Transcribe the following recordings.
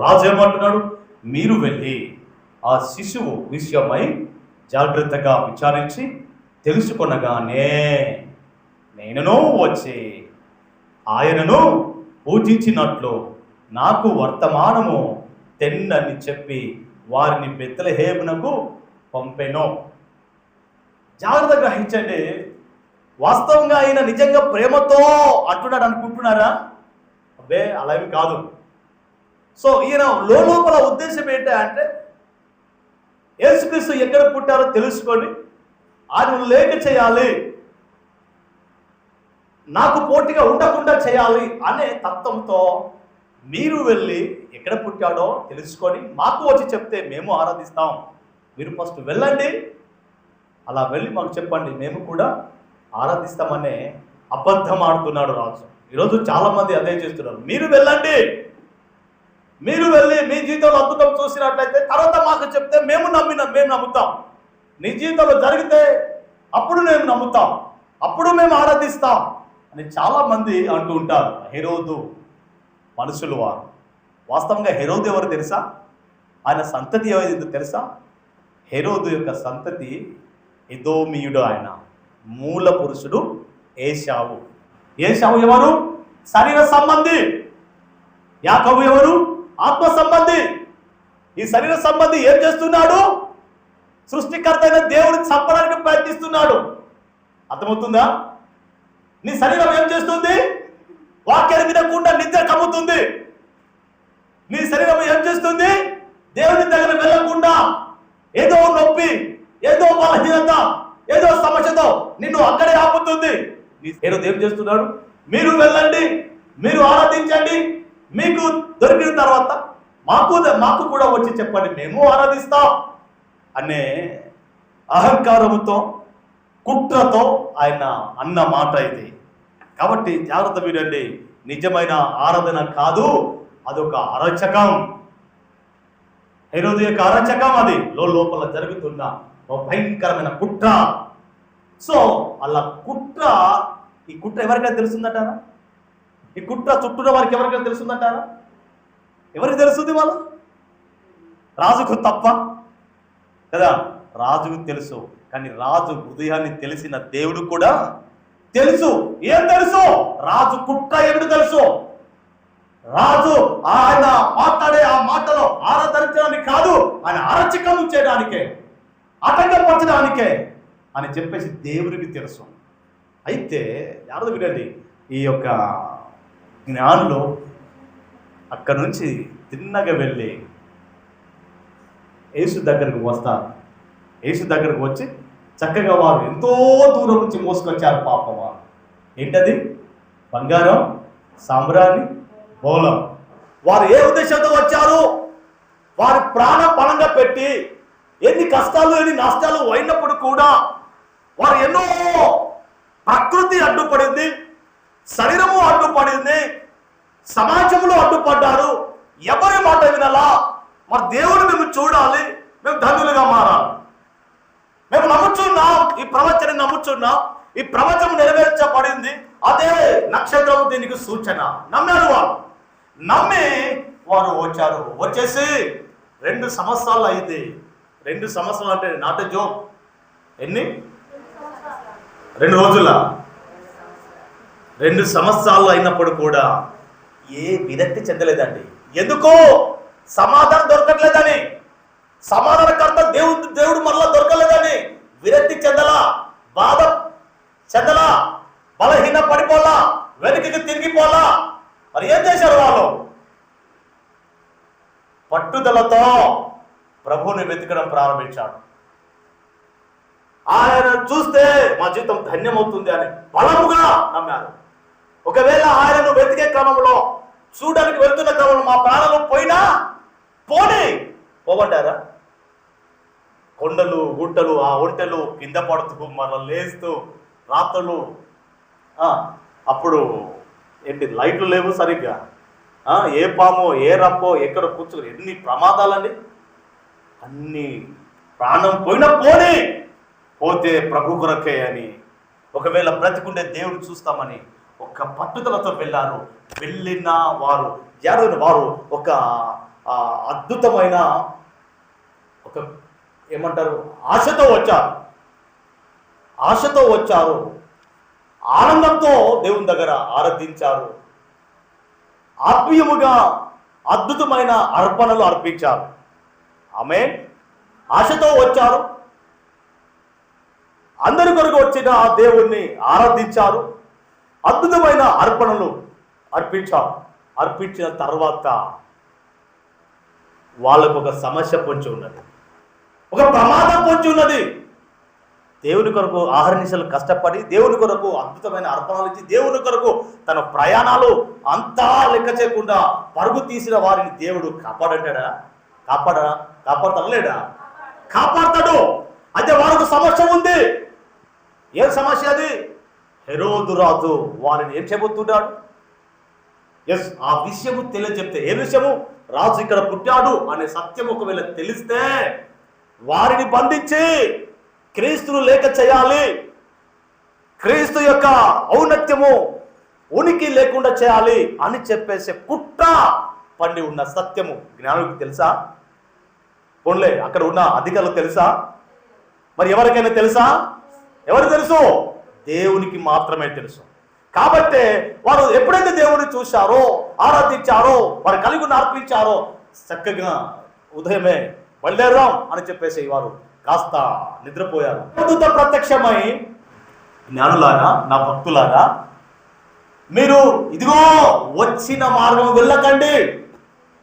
రాజు ఏమంటున్నాడు మీరు వెళ్ళి ఆ శిశువు విషయమై జాగ్రత్తగా విచారించి తెలుసుకొనగానే నేనును వచ్చి ఆయనను పూజించినట్లు నాకు వర్తమానము తెన్నని చెప్పి వారిని బెత్తలహేమునకు పంపెను. జాగ్రత్త గ్రహించండి వాస్తవంగా ఆయన నిజంగా ప్రేమతో అంటున్నాడు అనుకుంటున్నారా? అబ్బే అలా ఏమి కాదు. సో ఈయన లోపల ఉద్దేశం ఏంటి అంటే యేసుక్రీస్తు ఎక్కడ పుట్టారో తెలుసుకొని ఆయన లేక చేయాలి. నాకు పోటీగా ఉండకుండా చేయాలి అనే తత్వంతో మీరు వెళ్ళి ఎక్కడ పుట్టాడో తెలుసుకొని మాకు వచ్చి చెప్తే మేము ఆరాధిస్తాం. మీరు ఫస్ట్ వెళ్ళండి. అలా వెళ్ళి మాకు చెప్పండి. మేము కూడా ఆరాధిస్తామనే అబద్ధం ఆడుతున్నాడు రాజు. ఈరోజు చాలామంది అదే చేస్తున్నారు. మీరు వెళ్ళండి. మీరు వెళ్ళి మీ జీవితంలో అద్భుతం చూసినట్లయితే తర్వాత మాకు చెప్తే మేము నమ్మిన మేము నమ్ముతాం. నీ జీవితంలో జరిగితే అప్పుడు మేము నమ్ముతాం. అప్పుడు మేము ఆరాధిస్తాం అని చాలామంది అంటూ ఉంటారు. హెరోదు మనుషులు వారు. వాస్తవంగా హెరోదు ఎవరు తెలుసా? ఆయన సంతతి ఏదో తెలుసా? హెరోదు యొక్క సంతతి ఎదోమియుడు ఆయన. మూల పురుషుడు ఏషావు ఏషావు ఎవరు? శరీర సంబంధి. యాకవు ఎవరు? ఆత్మ సంబంధి. ఈ శరీర సంబంధి ఏం చేస్తున్నాడు? సృష్టికర్త అయిన దేవుడిని చంపడానికి ప్రయత్నిస్తున్నాడు. అర్థమవుతుందా? నీ శరీరం ఏం చేస్తుంది? వాక్యాన్ని వినకుండా నిద్ర కమ్ముతుంది. నీ శరీరం ఏం చేస్తుంది? దేవుని దగ్గర వెళ్ళకుండా ఏదో నొప్పి ఏదో బలహీనత ఏదో సమస్యతో నిన్ను అక్కడే ఆపుతుంది. నీ ఏం చేస్తున్నాడు? మీరు వెళ్ళండి మీరు ఆరాధించండి మీకు దొరికిన తర్వాత మాకు మాకు కూడా వచ్చి చెప్పండి మేము ఆరాధిస్తాం అనే అహంకారంతో కుట్రతో ఆయన అన్న మాట ఇది. కాబట్టి జాగ్రత్త మీరండి నిజమైన ఆరాధన కాదు అదొక అరచకం. హెరోదు యొక్క అరచకం అది. లోపల జరుగుతున్న ఒక భయంకరమైన కుట్ర. సో అలా కుట్ర ఈ కుట్ర ఎవరికైనా తెలుస్తుందంటారా? ఈ కుట్ర చుట్టూన్న వారికి ఎవరికైనా తెలుసుందంటారా ఎవరికి తెలుస్తుంది వాళ్ళు? రాజుకు తప్ప. కదా? రాజుకు తెలుసు. కానీ రాజు హృదయాన్ని తెలిసిన దేవుడు కూడా తెలుసు. ఏం తెలుసు? రాజు కుట్ర ఏమిటి తెలుసు? రాజు ఆయన మాట్లాడే ఆ మాటలో ఆరాధరించడానికి కాదు ఆయన అరచికం చేయడానికే ఆటంకపరచడానికే అని చెప్పేసి దేవునికి తెలుసు. అయితే జాగ్రత్త వినండి ఈ యొక్క జ్ఞానులు అక్కడ నుంచి తిన్నగా వెళ్ళి యేసు దగ్గరకు వస్తారు. యేసు దగ్గరకు వచ్చి చక్కగా వారు ఎంతో దూరం నుంచి మోసుకొచ్చారు పాపం వారు. ఏంటది? బంగారం సాంబ్రాణి బోలం వారు ఏ ఉద్దేశంతో వచ్చారు? వారి ప్రాణ పణంగా పెట్టి ఎన్ని కష్టాలు ఎన్ని నష్టాలు అయినప్పుడు కూడా వారు ఎన్నో ప్రకృతి అడ్డుపడింది. శరీరము అడ్డుపడింది సమాజంలో అడ్డుపడ్డారు. ఎవరి మాట వినాలా? మరి దేవుని మేము చూడాలి మేము ధనులుగా మారాలి. మేము నమ్ముచున్నాం ఈ ప్రవచనం నమ్ముచున్నాం ఈ ప్రవచనం నెరవేర్చబడింది అదే నక్షత్రం దీనికి సూచన. నమ్మారు వారు. నమ్మి వారు వచ్చారు. వచ్చేసి రెండు సంవత్సరాలు అయింది. రెండు సంవత్సరాలు అంటే నాట జో ఎన్ని? రెండు రోజుల? రెండు సంవత్సరాలు అయినప్పుడు కూడా ఏ విరక్తి చెందలేదండి. ఎందుకో సమాధానం దొరకట్లేదని సమాధానకర్త దేవుడు దేవుడు మరలా దొరకలేదని విరక్తి చెందలా బాధ చెందలా బలహీన పడిపోలా వెనుకకి తిరిగిపోలా. మరి ఏం చేశారు వాళ్ళు? పట్టుదలతో ప్రభువుని వెతకడం ప్రారంభించాడు. ఆయన చూస్తే మా జీవితం ధన్యమవుతుంది అని బలముగా నమ్మారు. ఒకవేళ ఆయనను వెతికే క్రమంలో చూడడానికి వెళ్తున్న క్రమంలో మా ప్రాణాలు పోయినా పోనీ. పోవంటారా కొండలు గుట్టలు ఆ ఒంటెలు కింద పడుతూ మరల లేస్తూ రాత్రులు అప్పుడు ఏంటి లైట్లు లేవు సరిగ్గా. ఏ పామో ఏ రప్పో ఎక్కడ కూర్చో ఎన్ని ప్రమాదాలండి? అన్ని ప్రాణం పోయినా పోనీ. పోతే ప్రభు కొరకే అని. ఒకవేళ బ్రతికుండే దేవుడు చూస్తామని. ఒక పట్టుదలతో వెళ్ళారు. వెళ్ళిన వారు ఎవరు వారు ఒక అద్భుతమైన ఒక ఏమంటారు ఆశతో వచ్చారు. ఆశతో వచ్చారు. ఆనందంతో దేవుని దగ్గర ఆరాధించారు. ఆత్మీయముగా అద్భుతమైన అర్పణలు అర్పించారు. ఆమె ఆశతో వచ్చారు. అందరి కొరకు వచ్చిన ఆ దేవుణ్ణి ఆరాధించారు. అద్భుతమైన అర్పణలు అర్పించారు అర్పించిన తర్వాత వాళ్ళకు ఒక సమస్య పొంచి ఉన్నది. ఒక ప్రమాదం పొంచి ఉన్నది. దేవుని కొరకు ఆహర్నిశలు కష్టపడి దేవుని కొరకు అద్భుతమైన అర్పణలు ఇచ్చి దేవుని కొరకు తన ప్రయాణాలు అంతా లెక్క చేయకుండా పరుగు తీసిన వారిని దేవుడు కాపాడంటాడా? కాపాడా? కాపాడతలేడా కాపాడతాడు. అయితే వారికి సమస్య ఉంది. ఏం సమస్య అది? హెరోదు రాజు వారిని ఏం చెబుతున్నాడు ఎస్ ఆ విషయము తెలియజెప్తే ఏ విషయము? రాజు ఇక్కడ పుట్టాడు అనే సత్యం ఒకవేళ తెలిస్తే వారిని బంధించి క్రీస్తును లేక చేయాలి. క్రీస్తు యొక్క ఔన్నత్యము ఉనికి లేకుండా చేయాలి అని చెప్పేసే కుట్ర పండి ఉన్న సత్యము. జ్ఞానులకు తెలుసా? పోన్లే అక్కడ ఉన్న అధికారులు తెలుసా? మరి ఎవరికైనా తెలుసా? ఎవరు తెలుసు? దేవునికి మాత్రమే తెలుసు. కాబట్టే వారు ఎప్పుడైతే దేవుని చూశారో ఆరాధించారో వారు కలిగి ఉన్న అర్పించారో చక్కగా ఉదయమే బయలుదేరాం అని చెప్పేసి వారు కాస్త నిద్రపోయారు. అద్భుత ప్రత్యక్షమై జ్ఞానులారా నా భక్తులారా మీరు ఇదిగో వచ్చిన మార్గం వెళ్ళకండి.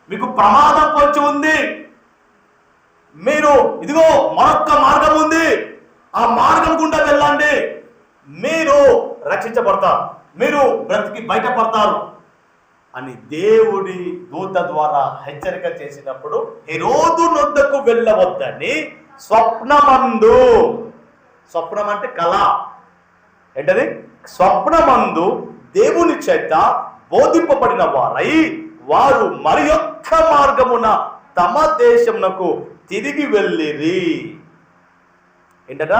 మీకు ప్రమాదం పొంచి ఉంది. మీరు ఇదిగో మరొక్క మార్గం ఉంది. ఆ మార్గం గుండా వెళ్ళండి. మీరు రక్షించబడతారు. మీరు బ్రతికి బయటపడతారు. అని దేవుడి దూత ద్వారా హెచ్చరిక చేసినప్పుడు హెరోదు నొద్దకు వెళ్ళవద్దని స్వప్నమందు స్వప్నం అంటే కళ. ఏంటది? స్వప్నమందు దేవుని చేత బోధింపబడిన వారై వారు మరి యొక్క మార్గమున తమ దేశమునకు తిరిగి వెళ్ళిరి. ఏంటట?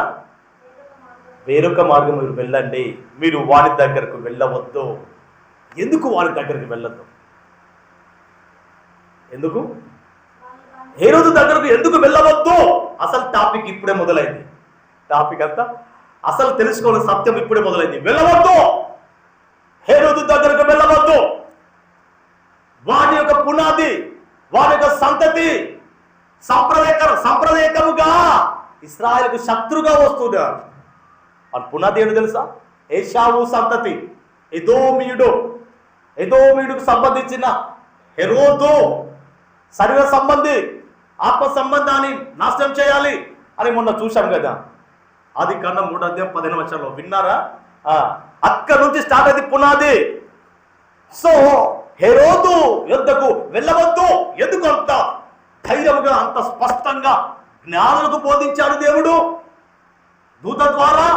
వేరొక మార్గం మీరు వెళ్ళండి. మీరు వారి దగ్గరకు వెళ్ళవద్దు. ఎందుకు వారి దగ్గరికి వెళ్ళద్దు? ఎందుకు? ఏ రోజు దగ్గరకు ఎందుకు వెళ్ళవద్దు? అసలు టాపిక్ ఇప్పుడే మొదలైంది. టాపిక్ అంతా అసలు తెలుసుకోవాలి సత్యం ఇప్పుడే మొదలైంది. వెళ్ళవద్దు! హే రోజు దగ్గరకు వెళ్ళవద్దు! వాటి యొక్క పునాది వారి యొక్క సంతతి సంప్రదాయక సంప్రదాయకముగా ఇస్రాయల్కు శత్రుగా వస్తున్నారు ఆ పునాది ఏంటో తెలుసా? ఏషావు సంతతి ఎదోమీయుడు ఎదోమీయుడికి సంబంధించిన హెరోదు శరీర సంబంధి ఆత్మ సంబంధాన్ని నాశనం చేయాలి అని మొన్న చూశాం కదా. అది కన్నా మూడు అధ్యాయం పదిహేను వచ్చంలో విన్నారా? అక్కడ నుంచి స్టార్ట్ అయింది పునాది. సో హెరోదు యుద్ధకు వెళ్ళవద్దు. ఎందుకు అంత ధైర్యంగా అంత స్పష్టంగా జ్ఞానులకు బోధించాడు దేవుడు. దూత ద్వారా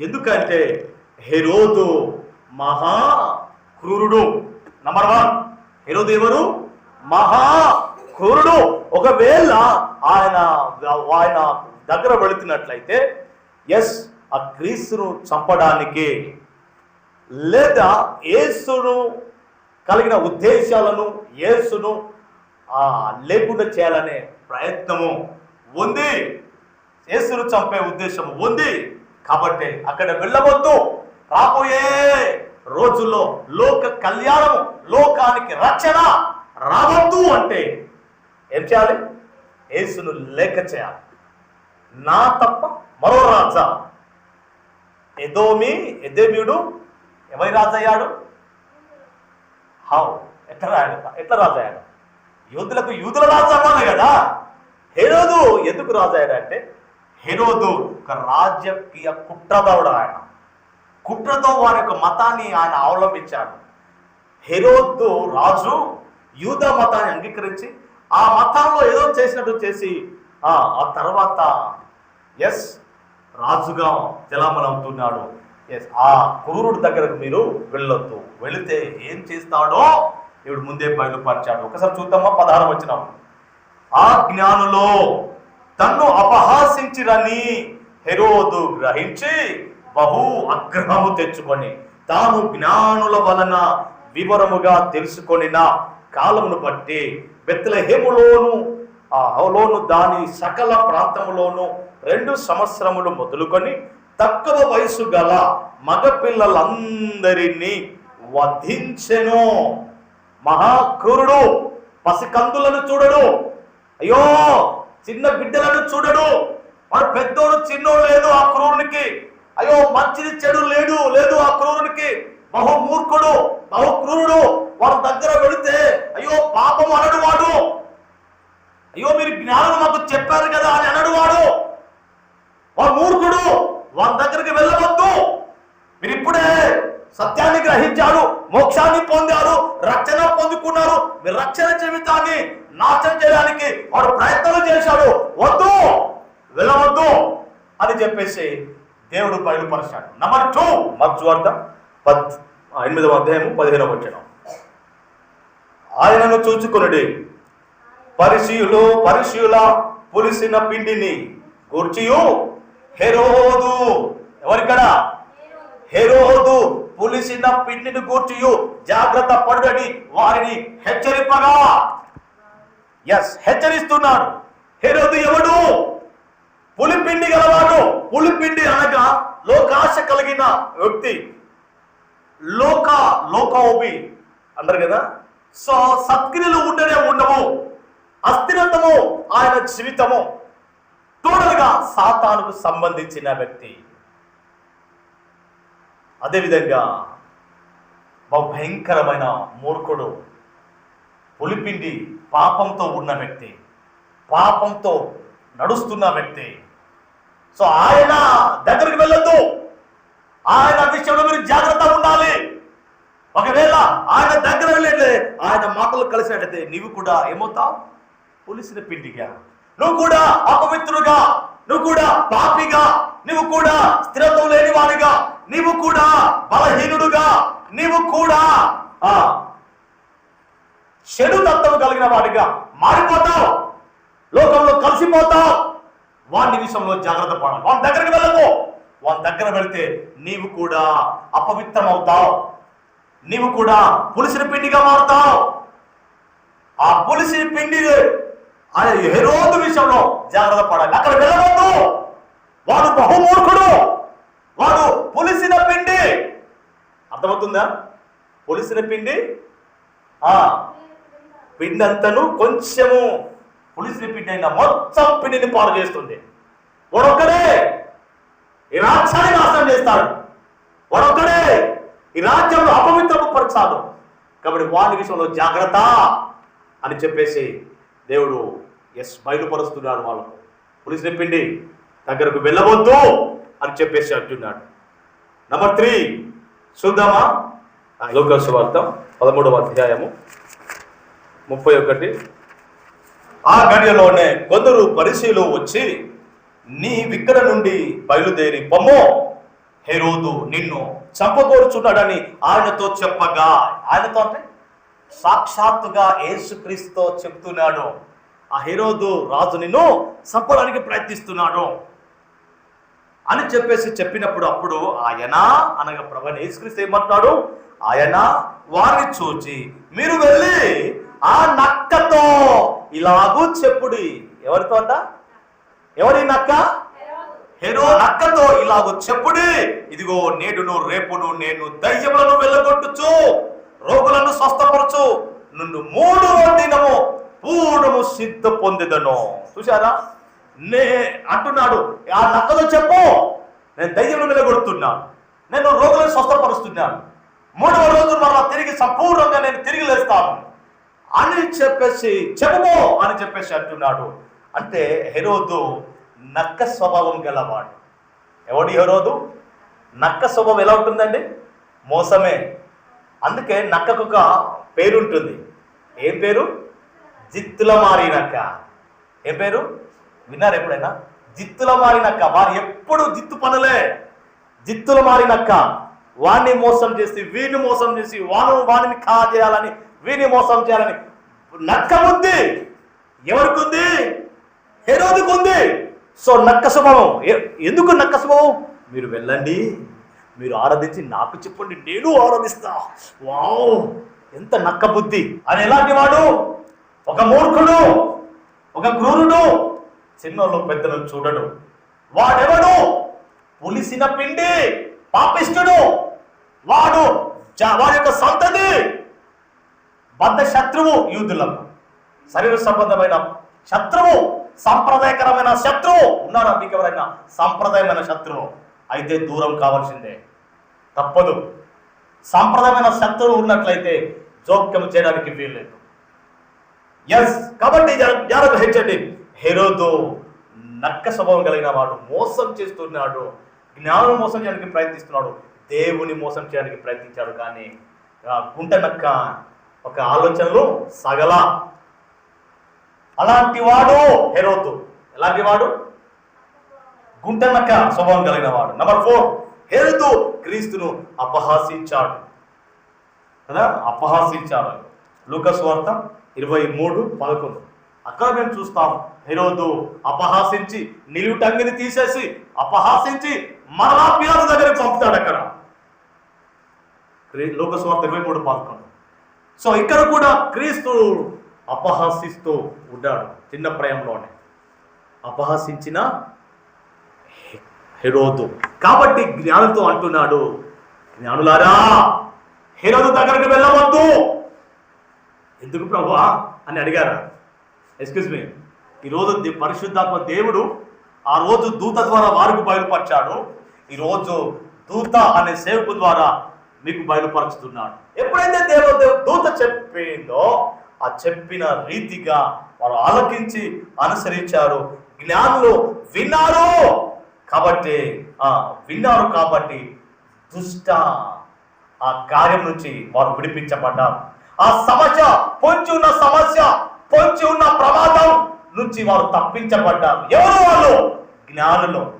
ఎందుకంటే హెరోదు మహా క్రూరుడు. నంబర్ వన్ హెరోదు ఎవరు? మహా క్రూరుడు. ఒకవేళ ఆయన ఆయన దగ్గర వెళుతున్నట్లయితే ఎస్ ఆ క్రీస్తును చంపడానికి లేదా యేసును కలిగిన ఉద్దేశాలను యేసును లేకుండా చేయాలనే ప్రయత్నము ఉంది. యేసును చంపే ఉద్దేశం ఉంది. కాబట్టి అక్కడ వెళ్ళవద్దు. రాబోయే రోజుల్లో లోక కళ్యాణము లోకానికి రక్షణ రావద్దు అంటే ఏం చేయాలి? యేసును లేక చేయాలి. నా తప్ప మరో రాజా. ఎదోమి ఎదేమియుడు ఎవరి రాజయ్యాడు హౌ ఎట్లా రాయాడు ఎట్లా రాజయ్యాడు యూదులకు యూదుల రాజు అవ్వాలి కదా. హెరోదు ఎందుకు రాజయ్యాడు అంటే హెరోదు ఒక రాజకీయ కుట్రదవుడు ఆయన. కుట్రతో వారి యొక్క మతాన్ని ఆయన అవలంబించాడు. హెరోదు రాజు యూద మతాన్ని అంగీకరించి ఆ మతంలో ఏదో చేసినట్టు చేసి ఆ తర్వాత ఎస్ రాజుగా చలామణి అవుతున్నాడు ఎస్ ఆ క్రూరుడి దగ్గరకు మీరు వెళ్ళొద్దు. వెళితే ఏం చేస్తాడో ఇవి ముందే బయలుపరిచాడు. ఒకసారి చూద్దామా? పదహారు వచ్చినాము ఆ జ్ఞానులో తన్ను అపహాసించిరని హెరోదు గ్రహించి బహు అగ్రహము తెచ్చుకొని తాను జ్ఞానుల వలన వివరముగా తెలుసుకొనిన కాలమును బట్టి బెత్తలహేములోను ఆ దాని సకల ప్రాంతములోను రెండు సంవత్సరములు మొదలుకొని తక్కువ వయసు గల మగపిల్లలందరినీ వధించెను. మహాక్రూరుడు పసికందులను చూడడు. అయ్యో చిన్న బిడ్డలను చూడడు. వాడు పెద్దోడు చిన్నోడు లేదు ఆ క్రూరునికి. అయ్యో మంచిది చెడు లేడు లేదు ఆ క్రూరునికి. బహుమూర్ఖుడు మూర్ఖుడు బహు క్రూరుడు వాడి దగ్గర పెడితే అయ్యో పాపం అనడు వాడు. అయ్యో మీరు జ్ఞానం మాకు చెప్పారు కదా అని అనడు వాడు. వాడు మూర్ఖుడు. వాడి దగ్గరికి వెళ్ళవద్దు. మీరు ఇప్పుడే సత్యాన్ని గ్రహించారు మోక్షాన్ని పొందారు రక్షణ పొందుకున్నారు. మీ రక్షణ జీవితాన్ని నాశనం చేయడానికి వాడు ప్రయత్నాలు చేశాడు. వద్దు వెళ్ళవద్దు అని చెప్పేసి దేవుడు బయలుపరిచాడు. నంబర్ టూ మచ్చు పద్ ఎనిమిదవ అధ్యాయము పదిహేనవ వచ్చిన ఆయనను చూచుకొనుడి. పరిశీయులు పరిశీయుల పులిసిన పిండిని గూర్చియు. హెరోదు. ఎవరికడా? హెరోదు. పులిసిన పిండిని గూర్చియు జాగ్రత్త పడుడని వారిని హెచ్చరింపగా. ఎస్ హెచ్చరిస్తున్నాడు హెరోదు ఎవడు? పులిపిండి గలవాడు. పులిపిండి అనగా లోకాశ కలిగిన వ్యక్తి. లోక లోకోబి అంటారు కదా? సో సత్క్రియలు ఉండనే ఉండవు. అస్థిరతము ఆయన జీవితము. టోటల్గా సాతానుకు సంబంధించిన వ్యక్తి. అదేవిధంగా మా భయంకరమైన మూర్ఖుడు పులిపిండి పాపంతో ఉన్న వ్యక్తి పాపంతో నడుస్తున్న వ్యక్తి. సో ఆయన దగ్గరికి వెళ్ళొద్దు. ఆయన విషయంలో మీరు జాగ్రత్తగా ఉండాలి. ఒకవేళ ఆయన దగ్గర వెళ్ళే ఆయన మాటలు కలిసినట్లయితే నీవు కూడా ఏమవుతావు? పులిసిన పిండిగా. నువ్వు కూడా అపవిత్రుగా నువ్వు కూడా పాపిగా నువ్వు కూడా స్థిరత్వం లేని వాడిగా నీవు కూడా బలహీనుడుగా నీవు కూడా ఆ చెడు తత్వం కలిగిన వాడిగా మారిపోతావు. లోకంలో కలిసిపోతావు. వాడి విషయంలో జాగ్రత్త పడాలి. వాడి దగ్గరికి వెళ్ళకు. వాళ్ళ దగ్గర పెడితే నీవు కూడా అపవిత్రం అవుతావు నీవు కూడా పులిసిన పిండిగా మారుతావు. ఆ పులిసిన పిండి ఆ ఏ రోజు విషయంలో జాగ్రత్త పడాలి. అక్కడ వెళ్ళవద్దు. వాడు బహుమూర్ఖుడు వాడు పులిసిన పిండి అర్థమవుతుందా? పులిసిన పిండి పిండి అంతను కొంచెము పులిసిన పిండి అయినా మొత్తం పిండిని పాడు చేస్తుంది. వాడొక్కడే ఈ రాజ్యాన్ని నాశనం చేస్తాడు. వాడొక్కడే ఈ రాజ్యంలో అపవిత్రము పరచాడు కాబట్టి వాడి విషయంలో జాగ్రత్త అని చెప్పేసి దేవుడు ఎస్ బయలుపరుస్తున్నాడు వాళ్ళకు. పులిసిన పిండి దగ్గరకు వెళ్ళవద్దు అని చెప్పేసి అంటున్నాడు. నంబర్ త్రీ చూద్దామా? లోకస్ వార్త పదమూడవ అధ్యాయము ముప్పై ఒకటి. ఆ గడియలోనే కొందరు పరిశీలు వచ్చి నీ విక్కడ నుండి బయలుదేరి పొమ్మో. హెరోదు నిన్ను చంపగోరుచున్నాడని ఆయనతో చెప్పగా. ఆయనతో అంటే సాక్షాత్తుగా యేసుక్రీస్తుతో చెప్తున్నాడు. ఆ హెరోదు రాజు నిన్ను చంపడానికి ప్రయత్నిస్తున్నాడు. అని చెప్పేసి చెప్పినప్పుడు అప్పుడు ఆయన అనగా ప్రభు యేసుక్రీస్తు ఏమంటున్నాడు? ఆయన వారిని చూచి మీరు వెళ్ళి ఆ నక్కతో ఇలాగూ చెప్పుడి. ఎవరితో అంట? ఎవరి నక్క? హెరో నక్కతో ఇలాగూ చెప్పుడి. ఇదిగో నేడును రేపును నేను దయ్యములను వెళ్ళగొట్టుచు రోగులను స్వస్థపరచు నుండి మూడు దినము పూర్ణము సిద్ధ పొందిదను. చూసారా నే అంటున్నాడు. ఆ నక్కదో చెప్పు. నేను దయ్యములను నిలగొడుతున్నాను నేను రోగులను స్వస్థపరుస్తున్నాను. మూడవ రోజు మరలా తిరిగి సంపూర్ణంగా నేను తిరిగి లేస్తాను. అని చెప్పేసి చెప్పుకో అని చెప్పేసి అంటున్నాడు. అంటే హెరోదు నక్క స్వభావం గలవాడు. ఎవడి హెరోదు? నక్క స్వభావం ఎలా ఉంటుందండి? మోసమే. అందుకే నక్కకు ఒక పేరు ఉంటుంది ఏం పేరు? జిత్తుల మారి నక్క ఏం పేరు? విన్నారు ఎప్పుడైనా? జిత్తుల మారినక్క. వారు ఎప్పుడు జిత్తు పనులే. జిత్తుల మారినక్క. వాణ్ణి మోసం చేసి వీడిని మోసం చేసి వాను వాణిని ఖా చేయాలని వీణ్ణి మోసం చేయాలని నక్క ఉంది ఎవరికి ఉంది హెరోదికి ఉంది సో నక్క స్వభావం. ఎ- ఎందుకు నక్క స్వభావం? మీరు వెళ్ళండి. మీరు ఆరాధించి నాకు చెప్పండి. నేను ఆరాధిస్తా. వావ్! ఎంత నక్క బుద్ధి. అని ఎలాంటి వాడు? ఒక మూర్ఖుడు. ఒక క్రూరుడు. చిన్నోళ్ళు పెద్దలను చూడడు. వాడెవడు? పులిసిన పిండి పాపిష్టుడు. వాడు జ- వాడి యొక్క సంతతి. బద్ధ శత్రువు యూదులకు. శరీర సంబంధమైన శత్రువు సాంప్రదాయకరమైన శత్రువు. ఉన్నారా మీకు ఎవరైనా సాంప్రదాయమైన శత్రువు. అయితే దూరం కావాల్సిందే. తప్పదు. సాంప్రదాయమైన శత్రువు ఉన్నట్లయితే జోక్యం చేయడానికి వీల్లేదు. ఎస్ కాబట్టి జాగ్రత్త హెచ్చండి. హెరోదు నక్క స్వభావం కలిగిన వాడు మోసం చేస్తున్నాడు. జ్ఞానం మోసం చేయడానికి ప్రయత్నిస్తున్నాడు. దేవుని మోసం చేయడానికి ప్రయత్నించాడు. కానీ గుంట నక్క ఒక ఆలోచనలో సగల. అలాంటి వాడు హెరోదు. ఎలాంటి వాడు? గుంట నక్క స్వభావం కలిగిన వాడు. నెంబర్ ఫోర్ హెరోదు క్రీస్తును అపహాసించాడు. కదా? అపహాసించాడు. లూకస్ వార్త ఇరవై మూడు పదకొండు. అక్కడ మేము చూస్తాము హెరోదు అపహాసించి నిలువుటంగిని తీసేసి అపహాసించి మరలా పిల్లల దగ్గరికి పంపుతాడు అక్కడ. క్రీ- ఇరవై మూడు పదకొండు సో ఇక్కడ కూడా క్రీస్తు అపహాసిస్తూ ఉన్నాడు చిన్న ప్రయంలోనే. అపహాసించిన హెరోదు. కాబట్టి జ్ఞానులతో అంటున్నాడు జ్ఞానులారా హెరోదు దగ్గరికి వెళ్ళవద్దు. ఎందుకు ప్రభువా అని అడిగారా. ఎక్స్క్యూజ్ మీ ఈరోజు దే- పరిశుద్ధాత్మ దేవుడు ఆ రోజు దూత ద్వారా వారికి బయలుపరిచాడు. ఈరోజు దూత అనే సేవకు ద్వారా మీకు బయలుపరుచుతున్నాడు. ఎప్పుడైతే దేవుడు దూత చెప్పిందో ఆ చెప్పిన రీతిగా వారు ఆలకించి అనుసరించారు. జ్ఞానులు విన్నారు. కాబట్టి ఆ విన్నారు కాబట్టి దుష్ట ఆ కార్యం నుంచి వారు విడిపించబడ్డారు. ఆ సమస్య పొంచి ఉన్న సమస్య పొంచి ఉన్న ప్రమాదం నుంచి వారు తప్పించబడ్డారు. ఎవరు వాళ్ళు? జ్ఞానులు.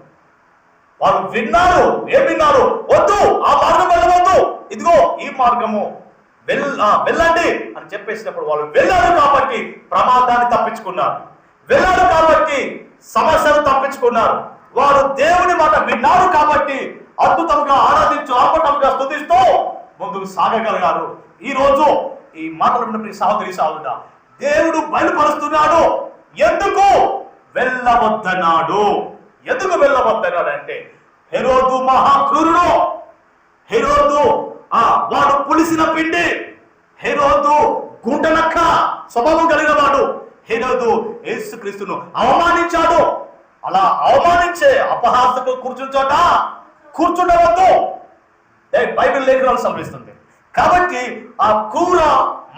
వారు విన్నారు. ఏం విన్నారు? వద్దు ఆ మార్గం వెళ్ళవద్దు. ఇదిగో ఈ మార్గము. వెల్ ఆ, వెళ్ళండి అని చెప్పేసినప్పుడు వాళ్ళు వెళ్ళారు కాబట్టి ప్రమాదాన్ని తప్పించుకున్నారు. వెళ్ళారు కాబట్టి సమస్యలు తప్పించుకున్నారు. వారు దేవుని మాట విన్నారు కాబట్టి అద్భుతంగా ఆరాధించు అద్భుతంగా స్థుతిస్తూ ముందుకు సాగగలిగారు. ఈ రోజు ఈ మాటలు విన్న సహోదరి సహోదరుడా దేవుడు బయలుపరుస్తున్నాడు. ఎందుకు వెళ్ళవద్దన్నాడు? ఎందుకు వెళ్ళవద్దన్నాడు అంటే హెరోదు మహాక్రూరుడు హెరోదు ఆ వాడు పులిసిన పిండి హెరోదు గుంటనక్క స్వభావం కలిగిన వాడు హెరోదు యేసుక్రీస్తును అవమానించాడు. అలా అవమానించే అపహాసకు కూర్చున్న కూర్చుండవద్దు. బైబిల్ లేఖనాలు సంభవిస్తుంది కాబట్టి ఆ క్రూర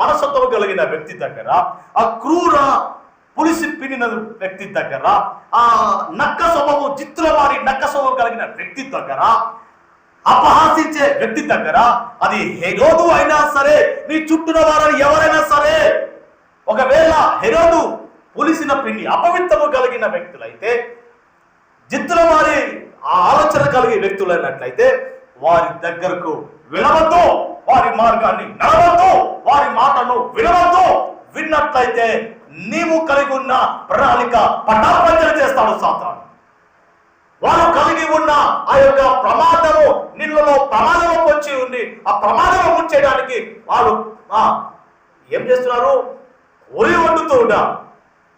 మనసత్వం కలిగిన వ్యక్తి దగ్గర ఆ క్రూర పులిసి పిన్నిన వ్యక్తి దగ్గర ఆ నక్క స్వభావం చిత్తుల వారి నక్క స్వభావం కలిగిన వ్యక్తి దగ్గర అపహాసించే వ్యక్తి దగ్గర అది హెరోదు అయినా సరే నీ చుట్టూన వారని ఎవరైనా సరే ఒకవేళ హెరోదు పులిసిన పిండి అపవిత్రము కలిగిన వ్యక్తులైతే జిత్తుల వారి ఆ ఆలోచన కలిగే వ్యక్తులైనట్లయితే వారి దగ్గరకు వినవద్దు వారి మార్గాన్ని నడవద్దు వారి మాటను వినవద్దు విన్నట్లయితే నీవు కలిగి ఉన్న ప్రణాళిక పటాపంచలు చేస్తాడు సాతాను. వారు కలిగి ఉన్న ఆ యొక్క ప్రమాదము నిన్నులో ప్రమాదము వచ్చి ఉంది ఆ ప్రమాదము ముంచేయడానికి వాళ్ళు ఏం చేస్తున్నారు? ఒరి వండుతూ ఉన్నారు.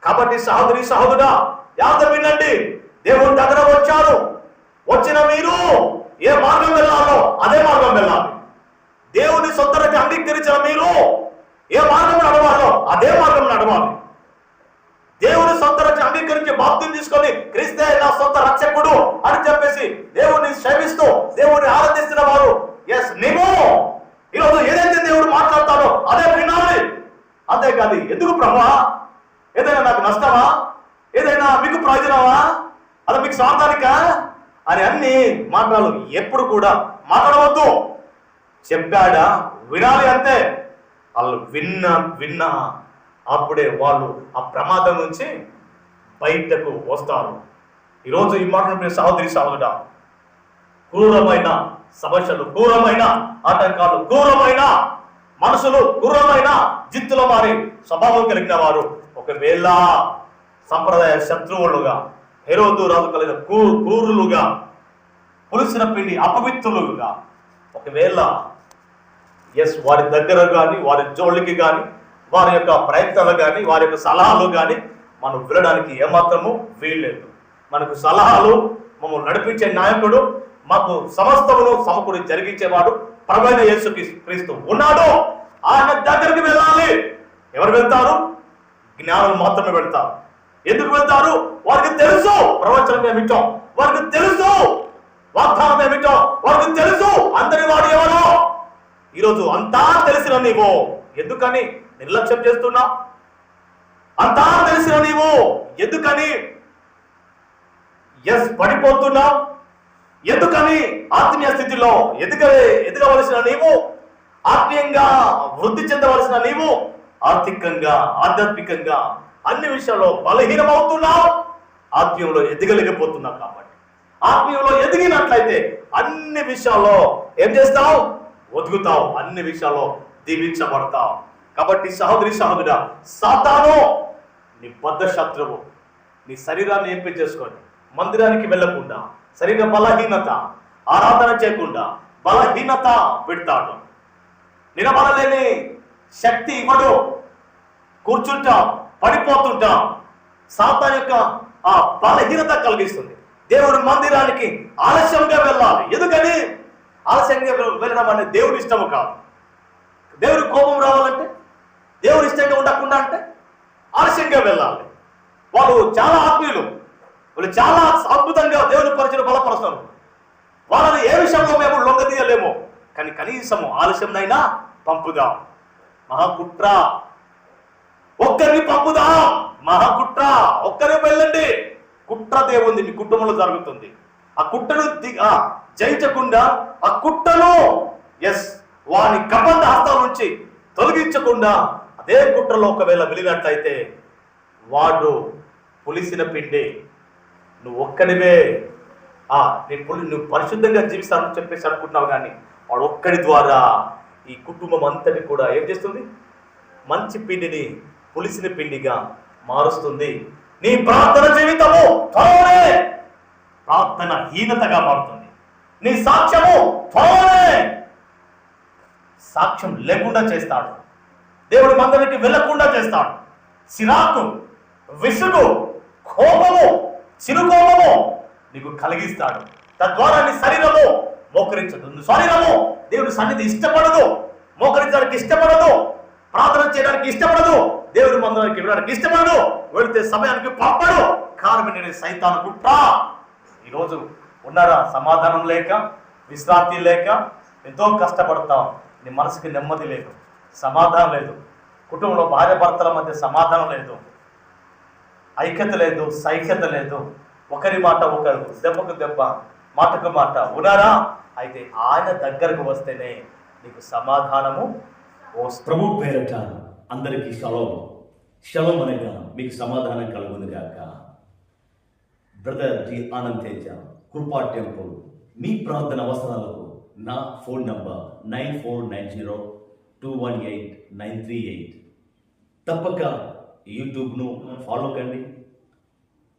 కాబట్టి సహోదరి సహోదరా యాద వినండి. దేవుని దగ్గర వచ్చారు. వచ్చిన మీరు ఏ మార్గం వెళ్ళాలో అదే మార్గం వెళ్ళాలి. దేవుని సొంతకి అంగీకరించిన మీరు ఏ మార్గం నడవాలో అదే మార్గం నడవాలి. అంగీకరించి బాప్తిని తీసుకొని క్రీస్తే నా సొంత రక్షకుడు అని చెప్పేసి దేవుడిని సేవిస్తూ దేవుణ్ణి ఆరాధిస్తున్న వారు. ఎస్ నీవు. ఈరోజు ఏదైతే దేవుడు మాట్లాడతాడో అదే వినాలి. అంతేకాదు ఎందుకు ప్రభా? ఏదైనా నాకు నష్టమా? ఏదైనా మీకు ప్రయోజనమా? అది మీకు స్వార్థానిక అని అన్ని మాటలు ఎప్పుడు కూడా మాట్లాడవద్దు. చెప్పాడా? వినాలి అంతే. వాళ్ళు విన్న విన్నా. అప్పుడే వాళ్ళు ఆ ప్రమాదం నుంచి బయటకు వస్తారు ఈరోజు ఈ మాటలు మీరు సహోదరి సహోదరుడ క్రూరమైన సమస్యలు క్రూరమైన ఆటంకాలు క్రూరమైన మనసులు క్రూరమైన జిత్తుల మారి స్వభావం కలిగిన వారు ఒకవేళ సంప్రదాయ శత్రువులుగా హెరోదు రాజు కలిగిన క్రూ క్రూరులుగా పులిసిన పిండి అపవిత్రులుగా ఒకవేళ ఎస్ వారి దగ్గర కానీ వారి జోళ్ళకి కానీ వారి యొక్క ప్రయత్నాలు కానీ వారి యొక్క సలహాలు కానీ మనం వినడానికి ఏమాత్రము వీల్లేదు. మనకు సలహాలు మమ్మల్ని నడిపించే నాయకుడు మాకు సమస్తమును సమకూడి జరిగించేవాడు ప్రభైన యేసు క్రీస్తు ఉన్నాడు. ఆయన దగ్గరికి వెళ్ళాలి. ఎవరు వెళ్తారు? జ్ఞానం మాత్రమే వెళ్తారు. ఎందుకు వెళ్తారు? వారికి తెలుసు. ప్రవచనం ఏమిటో వారికి తెలుసు. వాగ్దానం ఏమిటో వారికి తెలుసు. అందరి వాడు ఎవరో? ఈరోజు అంతా తెలిసిన నీవు. ఎందుకని నిర్లక్ష్యం చేస్తున్నావు? అంతా తెలిసిన నీవు. ఎందుకని? ఎస్ పడిపోతున్నావు. ఎందుకని? ఆత్మీయ స్థితిలో ఎదుగ ఎదగవలసిన నీవు ఆత్మీయంగా వృద్ధి చెందవలసిన నీవు ఆర్థికంగా ఆధ్యాత్మికంగా అన్ని విషయాల్లో బలహీనమవుతున్నావు. ఆత్మీయంలో ఎదగలేకపోతున్నావు కాబట్టి. ఆత్మీయంలో ఎదిగినట్లయితే అన్ని విషయాల్లో ఏం చేస్తావు? ఒదుగుతావు. అన్ని విషయాల్లో దీవించబడతావు. కాబట్టి సహోదరి సహోదర సాతాను నీ బద్ధ శత్రువు. నీ శరీరాన్ని ఎంపిక చేసుకొని మందిరానికి వెళ్ళకుండా శరీర బలహీనత ఆరాధన చేయకుండా బలహీనత పెడతాడు. నిలబడలేని శక్తి ఇవ్వడు. కూర్చుంటాం పడిపోతుంటాం. సాతాన్ యొక్క ఆ బలహీనత కలిగిస్తుంది. దేవుడి మందిరానికి ఆలస్యంగా వెళ్ళాలి. ఎందుకని? ఆలస్యంగా వెళ్ళడం అనేది దేవుడి ఇష్టము కాదు. దేవుడి కోపం రావాలంటే దేవుడి ఇష్టంగా ఉండకుండా అంటే ఆలస్యంగా వెళ్ళాలి. వాళ్ళు చాలా ఆత్మీయులు. వాళ్ళు చాలా అద్భుతంగా దేవుని పరిచయం బలపరుస్తారు. వాళ్ళని ఏ విషయంలో మేము లొంగదీయలేము. కానీ కనీసము ఆలస్యంనైనా పంపుదాం. మహాకుట్ర. ఒక్కరిని పంపుదాం. మహాకుట్ర. ఒక్కరే వెళ్ళండి. కుట్ర దేవుంది మీ కుటుంబంలో జరుగుతుంది. ఆ కుట్రను జయించకుండా ఆ కుట్రను ఎస్ వాని కబంధ హస్తాల నుంచి తొలగించకుండా అదే కుట్రలో ఒకవేళ వెళ్ళినట్లయితే వాడు పులిసిన పిండి. నువ్వు ఒక్కడివే. ఆ నీ పులి నువ్వు పరిశుద్ధంగా జీవిస్తానని చెప్పేసి అనుకుంటున్నావు కానీ వాడు ఒక్కడి ద్వారా ఈ కుటుంబం అంతటి కూడా ఏం చేస్తుంది? మంచి పిండిని పులిసిన పిండిగా మారుస్తుంది. నీ ప్రార్థన జీవితము త్వరలోనే ప్రార్థన హీనతగా మారుతుంది. నీ సాక్ష్యము త్వరలోనే సాక్ష్యం లేకుండా చేస్తాడు. దేవుడి మందరికి వెళ్ళకుండా చేస్తాడు. సిరాకు విసుగు కోపము చిరుకోపము నీకు కలిగిస్తాడు. తద్వారా నీ శరీరము మోకరించదు. శరీరము దేవుడి సన్నిధి ఇష్టపడదు. మోకరించడానికి ఇష్టపడదు. ప్రార్థన చేయడానికి ఇష్టపడదు. దేవుడి మందరికి వెళ్ళడానికి ఇష్టపడదు. వెళితే సమయానికి పంపడు. కారణం నేను సైతాను ఈరోజు ఉన్నారా సమాధానం లేక విశ్రాంతి లేక ఎంతో కష్టపడతాం. నీ మనసుకి నెమ్మది లేదు సమాధానం లేదు. కుటుంబంలో భార్య భర్తల మధ్య సమాధానం లేదు. ఐక్యత లేదు సైక్యత లేదు. ఒకరి మాట ఒకరు దెబ్బకు దెబ్బ మాటకు మాట ఉన్నారా అయితే ఆయన దగ్గరకు వస్తేనే నీకు సమాధానము ప్రభు పేరట అందరికీ షలోం షలోం అనగా మీకు సమాధానం కలుగును గాక. బ్రదర్ జి ఆనంద్ తేజ కృపా టెంపుల్. మీ ప్రార్థన అవసరాలకు నా phone number nine four nine zero two one eight nine three eight తప్పక యూట్యూబ్ను ఫాలో కండి.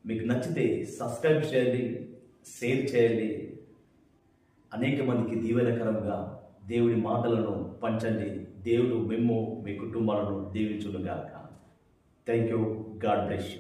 మీకు నచ్చితే సబ్స్క్రైబ్ చేయండి షేర్ చేయండి. అనేక మందికి దీవెనకరంగా దేవుడి మాటలను పంచండి. దేవుడు మేము మీ కుటుంబాలను దీవించునుగాక. Thank you God bless you